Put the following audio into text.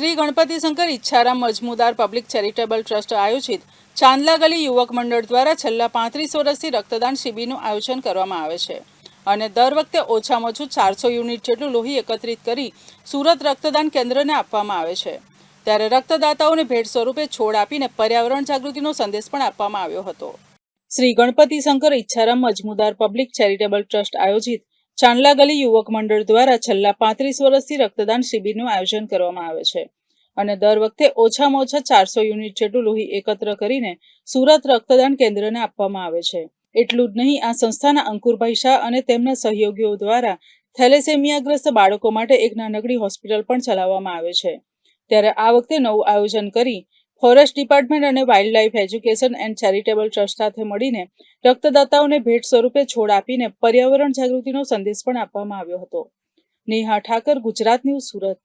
Shri Ganpati Shankar Iccharam Majmudar public charitable trust આયોજિત ચાંદલા ગલી યુવક મંડળ દ્વારા છેલ્લા પાંત્રીસ વર્ષથી રક્તદાન શિબિરનું આયોજન કરવામાં આવે છે. અને દર વખતે ઓછામાં ઓછું ચારસો યુનિટ જેટલું લોહી એકત્રિત કરી સુરત રક્તદાન કેન્દ્રને આપવામાં આવે છે. ત્યારે રક્તદાતાઓને ભેટ સ્વરૂપે છોડ આપીને પર્યાવરણ જાગૃતિનો સંદેશ પણ આપવામાં આવ્યો હતો. Shri Ganpati Shankar Iccharam Majmudar public charitable trust આયોજિત ચાંદલા ગલી યુવક મંડળ દ્વારા છેલ્લા પાંત્રીસ વર્ષથી રક્તદાન શિબિરનું આયોજન કરવામાં આવે છે અને દર વખતે ઓછામાં ઓછા ચારસો યુનિટ જેટલું લોહી એકત્ર કરીને સુરત રક્તદાન કેન્દ્રને આપવામાં આવે છે. એટલું જ નહીં, આ સંસ્થાના અંકુરભાઈ શાહ અને તેમના સહયોગીઓ દ્વારા થેલેસેમિયાગ્રસ્ત બાળકો માટે એક નાનકડી હોસ્પિટલ પણ ચલાવવામાં આવે છે. ત્યારે આ વખતે નવું આયોજન કરી ફોરેસ્ટ ડિપાર્ટમેન્ટ અને wild life education and charitable trust સાથે મળીને રક્તદાતાઓને ભેટ સ્વરૂપે છોડ આપીને પર્યાવરણ જાગૃતિનો સંદેશ પણ આપવામાં આવ્યો હતો. નેહા ઠાકર, ગુજરાત ન્યૂઝ, સુરત.